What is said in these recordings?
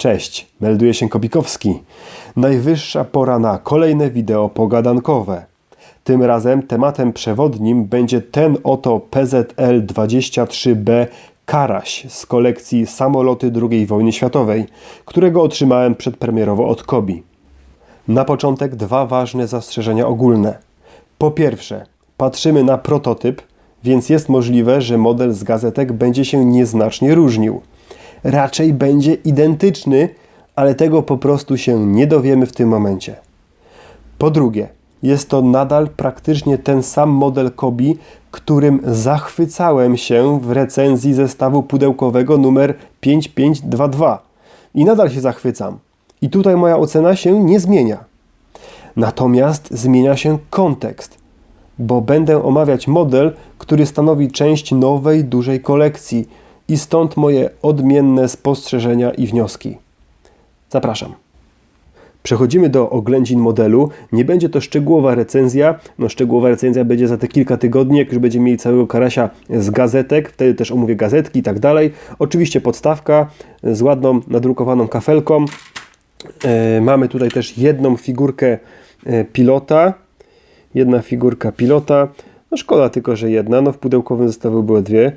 Cześć, melduje się Kopikowski. Najwyższa pora na kolejne wideo pogadankowe. Tym razem tematem przewodnim będzie ten oto PZL-23B Karaś z kolekcji Samoloty II wojny światowej, którego otrzymałem przedpremierowo od Kobi. Na początek dwa ważne zastrzeżenia ogólne. Po pierwsze, patrzymy na prototyp, więc jest możliwe, że model z gazetek będzie się nieznacznie różnił. Raczej będzie identyczny, ale tego po prostu się nie dowiemy w tym momencie. Po drugie, jest to nadal praktycznie ten sam model Kobi, którym zachwycałem się w recenzji zestawu pudełkowego numer 5522. I nadal się zachwycam. I tutaj moja ocena się nie zmienia. Natomiast zmienia się kontekst, bo będę omawiać model, który stanowi część nowej, dużej kolekcji i stąd moje odmienne spostrzeżenia i wnioski. Zapraszam. Przechodzimy do oględzin modelu. Nie będzie to szczegółowa recenzja. No, szczegółowa recenzja będzie za te kilka tygodni, jak już będziemy mieli całego karasia z gazetek. Wtedy też omówię gazetki i tak dalej. Oczywiście podstawka z ładną nadrukowaną kafelką. E, mamy tutaj też jedną figurkę e, pilota. Jedna figurka pilota. No szkoda tylko, że jedna. No w pudełkowym zestawu były dwie.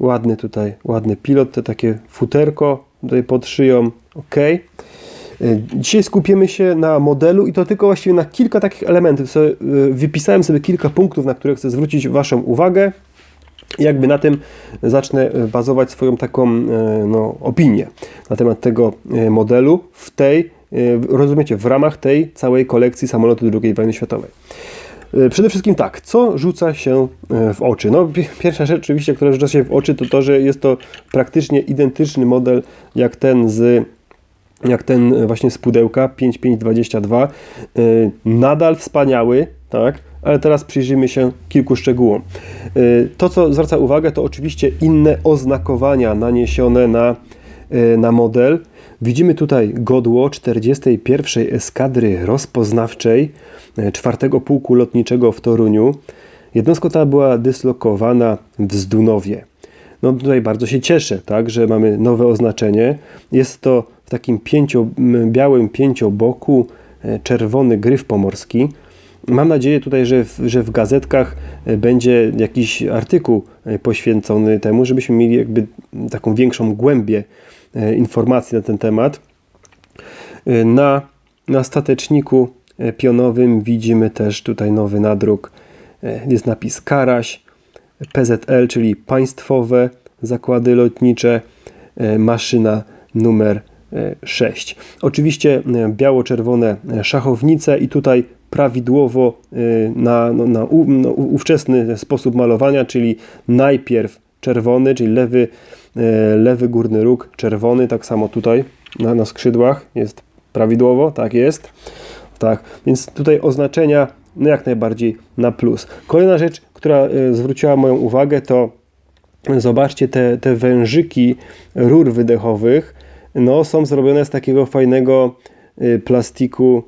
Ładny tutaj, ładny pilot. To takie futerko tutaj pod szyją. ok. Dzisiaj skupimy się na modelu i to tylko właściwie na kilka takich elementów. Sobie, wypisałem sobie kilka punktów, na które chcę zwrócić Waszą uwagę. Jakby na tym zacznę bazować swoją taką no, opinię na temat tego modelu w tej, rozumiecie, w ramach tej całej kolekcji samolotu II wojny światowej. Przede wszystkim tak, co rzuca się w oczy? No, pierwsza rzecz oczywiście, która rzuca się w oczy, to to, że jest to praktycznie identyczny model jak ten z jak ten właśnie z pudełka 5522 yy, nadal wspaniały, tak? Ale teraz przyjrzyjmy się kilku szczegółom. To, co zwraca uwagę, to oczywiście inne oznakowania naniesione na, na model. Widzimy tutaj godło 41. Eskadry Rozpoznawczej 4 Pułku Lotniczego w Toruniu. Jednostka ta była dyslokowana w Zdunowie. No tutaj bardzo się cieszę, tak, że mamy nowe oznaczenie. Jest to w takim pięcio, białym pięcioboku e, czerwony gryf pomorski. Mam nadzieję tutaj, że w, że w gazetkach będzie jakiś artykuł poświęcony temu, żebyśmy mieli jakby taką większą głębię informacji na ten temat. Na, na stateczniku pionowym widzimy też tutaj nowy nadruk. Jest napis Karaś, PZL, czyli Państwowe Zakłady Lotnicze, maszyna numer 6. Oczywiście e, biało-czerwone e, szachownice i tutaj prawidłowo e, na, no, na no, ówczesny sposób malowania, czyli najpierw czerwony, czyli lewy, lewy górny róg czerwony, tak samo tutaj na, na skrzydłach jest prawidłowo, tak jest. Tak, więc tutaj oznaczenia no jak najbardziej na plus. Kolejna rzecz, która zwróciła moją uwagę, to zobaczcie te, te wężyki rur wydechowych no, są zrobione z takiego fajnego y, plastiku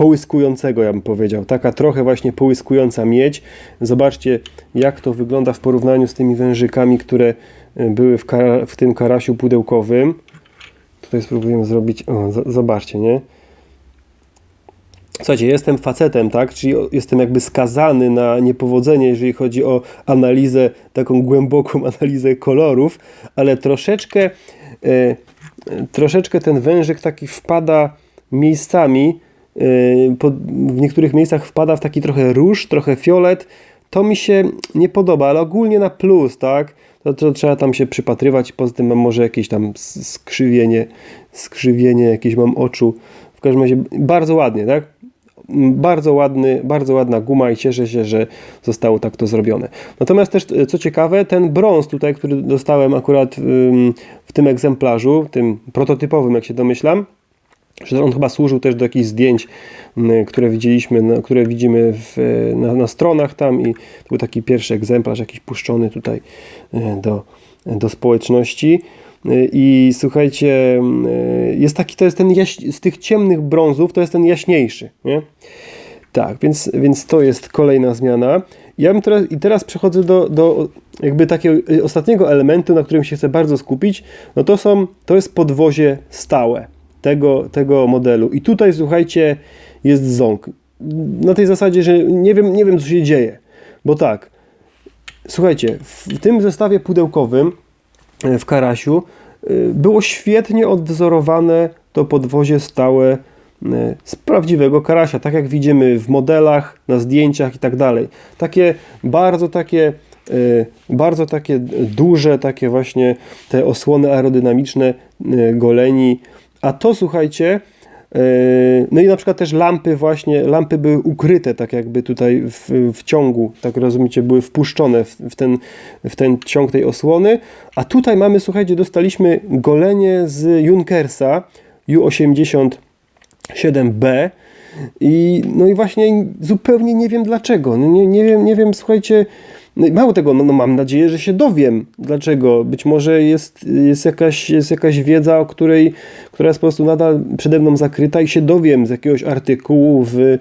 połyskującego, ja bym powiedział. Taka trochę właśnie połyskująca miedź. Zobaczcie, jak to wygląda w porównaniu z tymi wężykami, które y, były w, w tym karasiu pudełkowym. Tutaj spróbujemy zrobić, o, zobaczcie, nie? Słuchajcie, jestem facetem, tak? Czyli jestem jakby skazany na niepowodzenie, jeżeli chodzi o analizę, taką głęboką analizę kolorów, ale troszeczkę E, troszeczkę ten wężyk taki wpada miejscami, e, w niektórych miejscach wpada w taki trochę róż, trochę fiolet. To mi się nie podoba, ale ogólnie na plus, tak? To, to trzeba tam się przypatrywać. Poza tym mam może jakieś tam skrzywienie, skrzywienie jakieś mam oczu. W każdym razie bardzo ładnie, tak? bardzo ładny, bardzo ładna guma i cieszę się, że zostało tak to zrobione. Natomiast też, co ciekawe, ten brąz tutaj, który dostałem akurat w tym egzemplarzu, tym prototypowym, jak się domyślam, że on chyba służył też do jakichś zdjęć, które widzieliśmy, które widzimy w, na, na, stronach tam i to był taki pierwszy egzemplarz jakiś puszczony tutaj e, do, do społeczności. I słuchajcie, jest taki, to jest ten jaś, z tych ciemnych brązów, to jest ten jaśniejszy, nie? Tak, więc, więc to jest kolejna zmiana. ja bym teraz, i teraz przechodzę do, do jakby takiego ostatniego elementu, na którym się chcę bardzo skupić, no to są, to jest podwozie stałe tego, tego modelu. I tutaj, słuchajcie, jest ząg. Na tej zasadzie, że nie wiem, nie wiem co się dzieje, bo tak, słuchajcie, w tym zestawie pudełkowym e, w Karasiu e, było świetnie odwzorowane to podwozie stałe e, z prawdziwego karasia, tak jak widzimy w modelach, na zdjęciach i tak dalej. Takie bardzo takie bardzo takie duże, takie właśnie te osłony aerodynamiczne goleni. A to słuchajcie, no i na przykład też lampy właśnie, lampy były ukryte tak jakby tutaj w, w ciągu, tak rozumiecie, były wpuszczone w, w, ten, w ten ciąg tej osłony. A tutaj mamy, słuchajcie, dostaliśmy golenie z Junkersa U87B i no i właśnie zupełnie nie wiem dlaczego. No nie, nie wiem, nie wiem, słuchajcie, no mało tego, no, no, mam nadzieję, że się dowiem dlaczego. Być może jest, jest, jakaś, jest jakaś wiedza, o której, która jest po prostu nadal przede mną zakryta i się dowiem z jakiegoś artykułu w,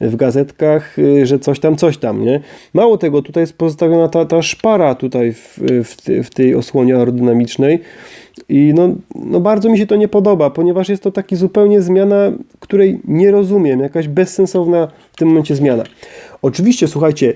w gazetkach, y, że coś tam, coś tam, nie? Mało tego, tutaj jest pozostawiona ta, ta szpara tutaj w, w, w tej osłonie aerodynamicznej i no, no bardzo mi się to nie podoba, ponieważ jest to taki zupełnie zmiana, której nie rozumiem, jakaś bezsensowna w tym momencie zmiana. Oczywiście, słuchajcie,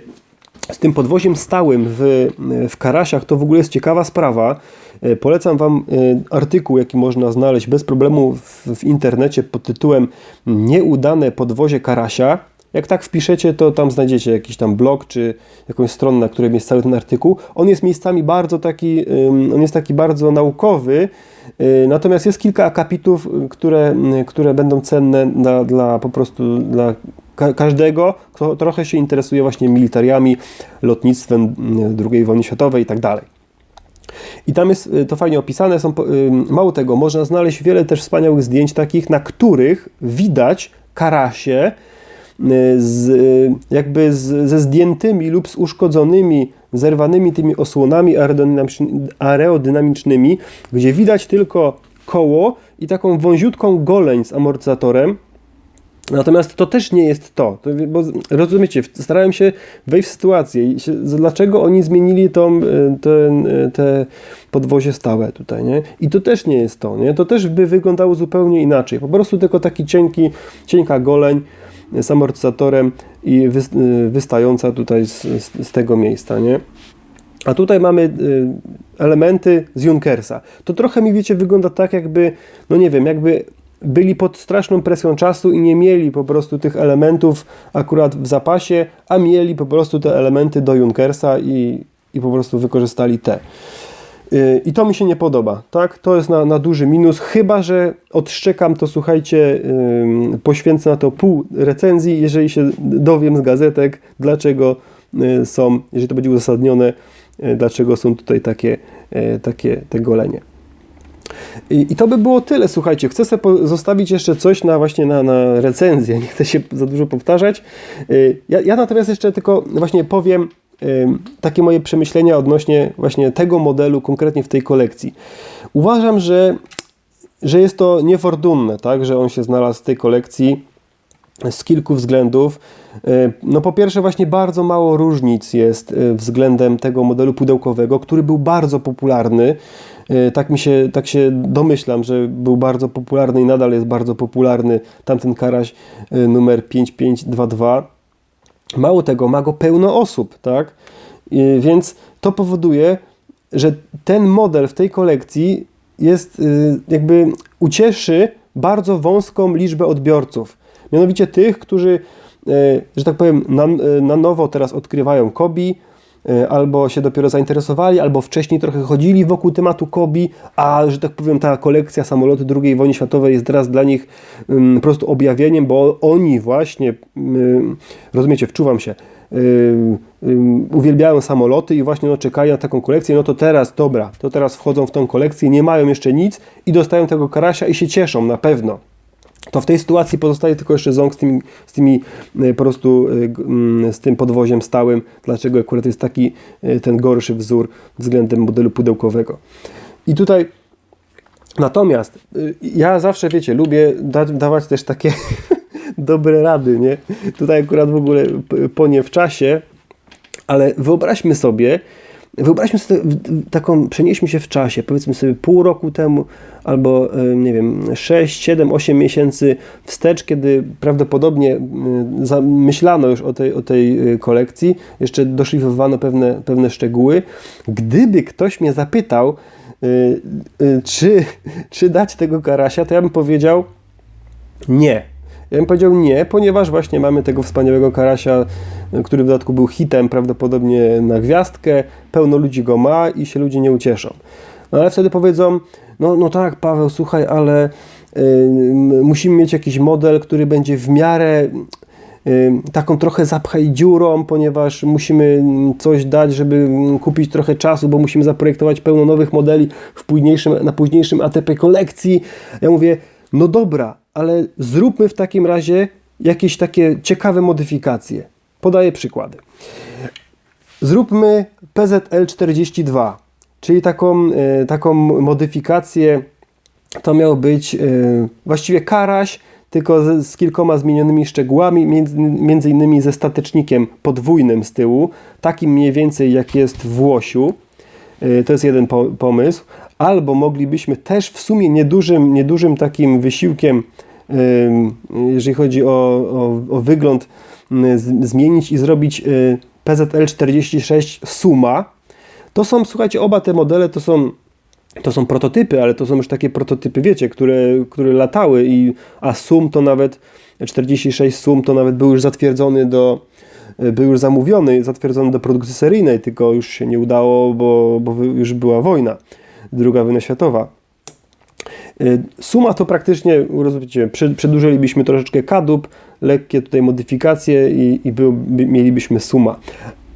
z tym podwoziem stałym w, w Karasiach to w ogóle jest ciekawa sprawa. E, polecam Wam e, artykuł, jaki można znaleźć bez problemu w, w internecie pod tytułem Nieudane podwozie Karasia. Jak tak wpiszecie, to tam znajdziecie jakiś tam blog czy jakąś stronę, na której jest cały ten artykuł. On jest miejscami bardzo taki, on jest taki bardzo naukowy, e, natomiast jest kilka akapitów, które, które będą cenne dla, dla po prostu dla każdego, kto trochę się interesuje właśnie militariami, lotnictwem II wojny światowej i tak dalej. I tam jest y, to fajnie opisane. Są, y, mało tego, można znaleźć wiele też wspaniałych zdjęć takich, na których widać karasie y, z, jakby z, ze zdjętymi lub z uszkodzonymi, zerwanymi tymi osłonami aerodynamicznymi, gdzie widać tylko koło i taką wąziutką goleń z amortyzatorem, Natomiast to też nie jest to, to bo rozumiecie, starałem się wejść w sytuację, dlaczego oni zmienili tą, e, ten, e, te podwozie stałe tutaj, nie? I to też nie jest to, nie? To też by wyglądało zupełnie inaczej, po prostu tylko taki cienki, cienka goleń z amortyzatorem i e, wystająca tutaj z, z, z tego miejsca, nie? A tutaj mamy elementy z Junkersa. To trochę mi, wiecie, wygląda tak jakby, no nie wiem, jakby byli pod straszną presją czasu i nie mieli po prostu tych elementów akurat w zapasie, a mieli po prostu te elementy do Junkersa i, i po prostu wykorzystali te. Y, I to mi się nie podoba, tak? To jest na, na duży minus, chyba że odszczekam to, słuchajcie, poświęcę na to pół recenzji, jeżeli się dowiem z gazetek, dlaczego yy, są, jeżeli to będzie uzasadnione, yy, dlaczego są tutaj takie, y, takie te golenie. I, I, to by było tyle, słuchajcie. Chcę sobie zostawić jeszcze coś na właśnie na, na recenzję. Nie chcę się za dużo powtarzać. Y, ja, ja natomiast jeszcze tylko właśnie powiem takie moje przemyślenia odnośnie właśnie tego modelu konkretnie w tej kolekcji. Uważam, że, że jest to niefortunne, tak, że on się znalazł w tej kolekcji z kilku względów. Y, no po pierwsze właśnie bardzo mało różnic jest y, względem tego modelu pudełkowego, który był bardzo popularny. Y, tak mi się, tak się domyślam, że był bardzo popularny i nadal jest bardzo popularny tamten karaś numer 5522. Mało tego, ma go pełno osób, tak? Więc to powoduje, że ten model w tej kolekcji jest jakby ucieszy bardzo wąską liczbę odbiorców. Mianowicie tych, którzy, e, że tak powiem, na, e, na nowo teraz odkrywają Kobi, e, albo się dopiero zainteresowali, albo wcześniej trochę chodzili wokół tematu Kobi, a że tak powiem ta kolekcja samolotu II wojny światowej jest teraz dla nich um, prostu objawieniem, bo oni właśnie, um, rozumiecie, wczuwam się, um, uwielbiają samoloty i właśnie no, czekają na taką kolekcję, no to teraz, dobra, to teraz wchodzą w tą kolekcję, nie mają jeszcze nic i dostają tego karasia i się cieszą na pewno to w tej sytuacji pozostaje tylko jeszcze ząg z tymi, z tymi e, po prostu e, z tym podwoziem stałym, dlaczego akurat jest taki e, ten gorszy wzór względem modelu pudełkowego. I tutaj natomiast ja zawsze, wiecie, lubię da, dawać też takie dobre rady, nie? Tutaj akurat w ogóle po nie w czasie, Ale wyobraźmy sobie, wyobraźmy sobie taką, przenieśmy się w czasie, powiedzmy sobie pół roku temu, albo nie wiem, 6, 7, 8 miesięcy wstecz, kiedy prawdopodobnie myślano już o tej, o tej y, kolekcji, jeszcze doszlifowano pewne, pewne szczegóły. Gdyby ktoś mnie zapytał, y, y, czy, czy dać tego karasia, to ja bym powiedział nie ja bym powiedział nie, ponieważ właśnie mamy tego wspaniałego karasia, który w dodatku był hitem prawdopodobnie na gwiazdkę, pełno ludzi go ma i się ludzie nie ucieszą. No ale wtedy powiedzą, no, no tak Paweł, słuchaj, ale y, musimy mieć jakiś model, który będzie w miarę y, taką trochę zapchaj dziurą, ponieważ musimy coś dać, żeby kupić trochę czasu, bo musimy zaprojektować pełno nowych modeli w późniejszym, na późniejszym ATP kolekcji. Ja mówię, no dobra, ale zróbmy w takim razie jakieś takie ciekawe modyfikacje. Podaję przykłady. Zróbmy PZL42, czyli taką, e, taką modyfikację. To miał być e, właściwie karaś, tylko z, z, kilkoma zmienionymi szczegółami, między, innymi ze statecznikiem podwójnym z tyłu, takim mniej więcej jak jest w Łosiu. E, to jest jeden po, pomysł. Albo moglibyśmy też w sumie niedużym, niedużym takim wysiłkiem jeżeli chodzi o, o, o wygląd, zmienić i zrobić y, PZL 46 Suma. To są, słuchajcie, oba te modele to są to są prototypy, ale to są już takie prototypy, wiecie, które, które latały, i, a Sum to nawet 46 Sum to nawet był już zatwierdzony do, y, był już zamówiony, zatwierdzony do produkcji seryjnej, tylko już się nie udało, bo, bo już była wojna, druga wojna światowa. Y, suma to praktycznie, rozumiecie, przedłużylibyśmy troszeczkę kadłub, lekkie tutaj modyfikacje i, i był, mielibyśmy suma.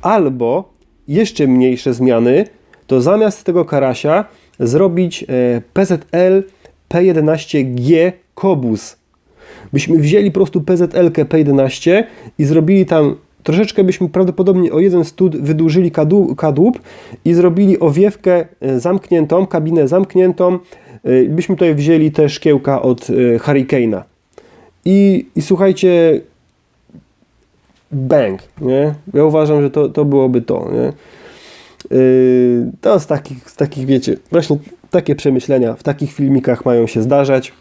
Albo jeszcze mniejsze zmiany, to zamiast tego karasia zrobić e, PZL P11G Kobus. Byśmy wzięli po prostu PZL P11 i zrobili tam troszeczkę byśmy prawdopodobnie o jeden stud wydłużyli kadłub i zrobili owiewkę e, zamkniętą, kabinę zamkniętą, Y, byśmy tutaj wzięli też szkiełka od y, Hurricane'a. I, I słuchajcie, bang, nie? Ja uważam, że to, to byłoby to, nie? To z takich, z takich, wiecie, właśnie takie przemyślenia w takich filmikach mają się zdarzać.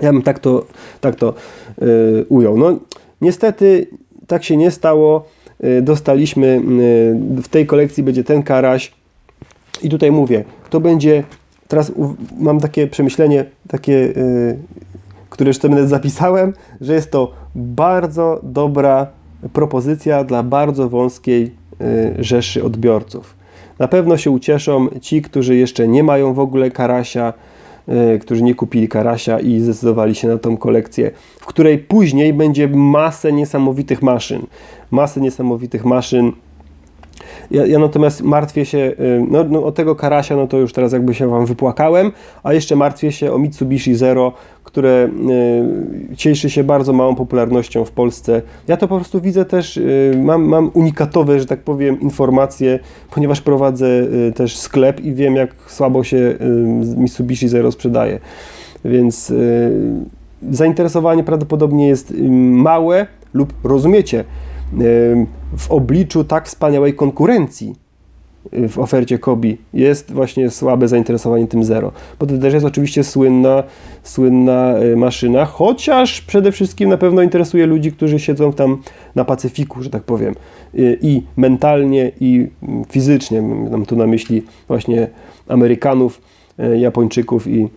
Ja bym tak to, tak to yy, ujął. No, niestety tak się nie stało. Yy, dostaliśmy, yy, w tej kolekcji będzie ten karaś. I tutaj mówię, to będzie teraz mam takie przemyślenie, takie, yy, które już sobie zapisałem, że jest to bardzo dobra propozycja dla bardzo wąskiej rzeszy odbiorców. Na pewno się ucieszą ci, którzy jeszcze nie mają w ogóle karasia, którzy nie kupili karasia i zdecydowali się na tą kolekcję, w której później będzie masę niesamowitych maszyn. Masę niesamowitych maszyn, ja, ja natomiast martwię się, y, no, no, o tego Karasia, no to już teraz jakby się Wam wypłakałem, a jeszcze martwię się o Mitsubishi Zero, które y, cieszy się bardzo małą popularnością w Polsce. Ja to po prostu widzę też, y, mam, mam unikatowe, że tak powiem, informacje, ponieważ prowadzę y, też sklep i wiem, jak słabo się y, Mitsubishi Zero sprzedaje. Więc y, zainteresowanie prawdopodobnie jest małe lub rozumiecie, w obliczu tak wspaniałej konkurencji y, w ofercie Kobi jest właśnie słabe zainteresowanie tym zero. Bo to też jest oczywiście słynna, słynna y, maszyna, chociaż przede wszystkim na pewno interesuje ludzi, którzy siedzą tam na Pacyfiku, że tak powiem. Y, I mentalnie, i mm, fizycznie. Mam tu na myśli właśnie Amerykanów, Japończyków i,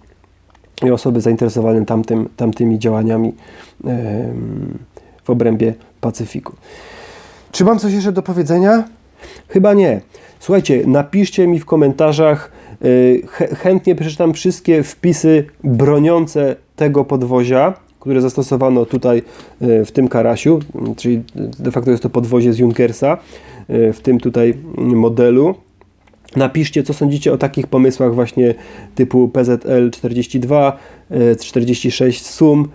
i osoby zainteresowane tamtym, tamtymi działaniami w obrębie Pacyfiku. Czy mam coś jeszcze do powiedzenia? Chyba nie. Słuchajcie, napiszcie mi w komentarzach, y, chętnie przeczytam wszystkie wpisy broniące tego podwozia, które zastosowano tutaj y, w tym Karasiu, czyli de facto jest to podwozie z Junkersa, y, w tym tutaj modelu. Napiszcie, co sądzicie o takich pomysłach właśnie typu PZL 42, 46 SUM,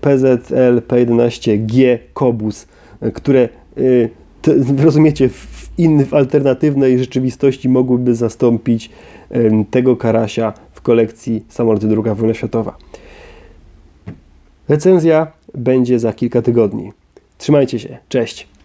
PZL P11G Kobus, które y, rozumiecie, w innej, w alternatywnej rzeczywistości mogłyby zastąpić tego karasia w kolekcji samoloty II wojna światowa. Recenzja będzie za kilka tygodni. Trzymajcie się, cześć!